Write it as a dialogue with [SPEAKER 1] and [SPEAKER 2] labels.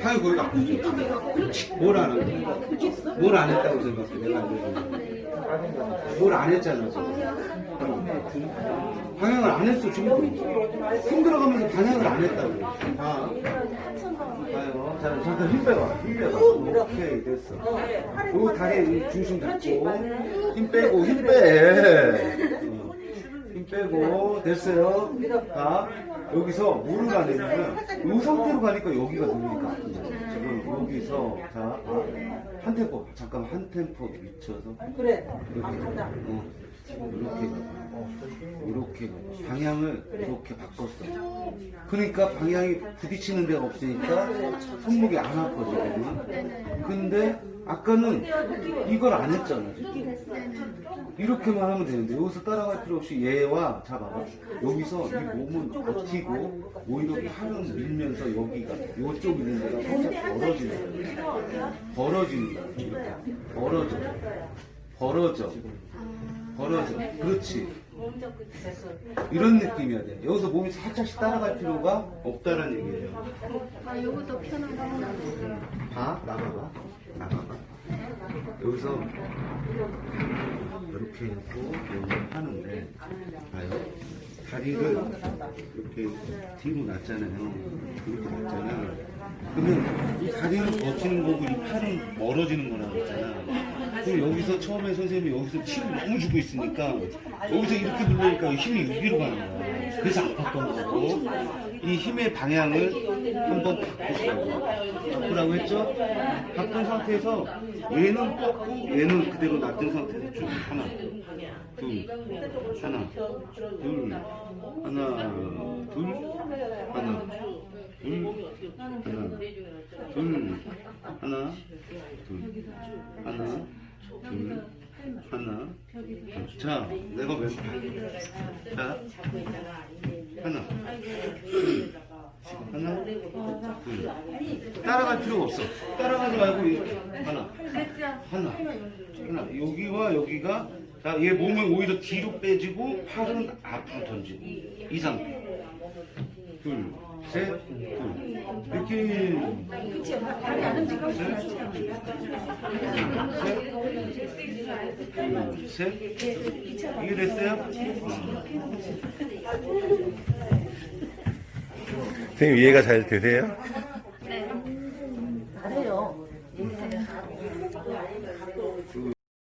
[SPEAKER 1] 당연히 거기가 아프죠. 뭘안 하고. 뭘안 했다고 생각해, 내가 알려주는 뭘안 했잖아, 지금. 방향을 안 했어, 지금. 힘들어가면서 방향을 안 했다고. 아. 아유, 자, 잠깐 힘 빼봐. 힘 빼봐. 오케이, 됐어. 요 다리 중심 잡고, 힘 빼고, 힘 빼. 어. 힘 빼고, 됐어요. 자, 여기서 뭐를 가냐면, 이 상태로 가니까 여기가 누르니까. 지금 여기서, 자, 아, 한 템포, 잠깐 한 템포 미쳐서.
[SPEAKER 2] 그래.
[SPEAKER 1] 여기, 어, 이렇게, 이렇게 방향을 이렇게 바꿨어. 그러니까 방향이 부딪히는 데가 없으니까 손목이 안 아파지거든. 근데 아까는 이걸 안 했잖아. 이렇게만 하면 되는데 여기서 따라갈 필요 없이 얘와 잡아봐. 여기서 이 몸은 버티고 오히려 팔은 밀면서 여기가 이쪽 있는 데가 살짝 벌어지는 거야. 벌어지는 거야. 이렇게. 벌어져. 벌어져. 벌어져. 그렇지. 이런 느낌이어야 돼. 여기서 몸이 살짝씩 따라갈 필요가 없다는 얘기예요.
[SPEAKER 3] 아, 요것도 편한 거 하나 보세요.
[SPEAKER 1] 봐, 나가봐. 나가봐. 여기서 이렇게 해고 여기 하는데, 봐요. 다리를 이렇게 뒤로 놨잖아요. 이렇게 놨잖아. 그러면 이 다리는 버티는 거고 이 팔은 멀어지는 거라고 했잖아. 그럼 여기서 처음에 선생님이 여기서 힘을 너무 주고 있으니까 여기서 이렇게 누르니까 힘이 여기로 가는 거야. 그래서 아팠던 거고 이 힘의 방향을 한번 바꾸시라고 바꾸라고 했죠? 바꾼 상태에서 얘는 뻗고 얘는 그대로 놔둔 상태에서 쭉 하나 둘 하나 둘 하나 둘 하나 둘 하나 둘 하나 둘. 하나 둘. 하나. 둘. 자 내가 왼팔 자. 하나. 둘 하나. 둘. 따라갈 필요가 없어. 따라가지 말고 이렇게 하나. 하나. 하나. 여기와 여기가 자, 얘 몸을 오히려 뒤로 빼지고 팔은 앞으로 던지고. 이 상태 둘, 셋, 어, 둘. 어,
[SPEAKER 2] 이렇게 그치, 발이 안 움직여서 그렇지.
[SPEAKER 1] 둘, 셋. 이게 됐어요?
[SPEAKER 4] 선생님 이해가 잘 되세요? 네. 잘해요. 그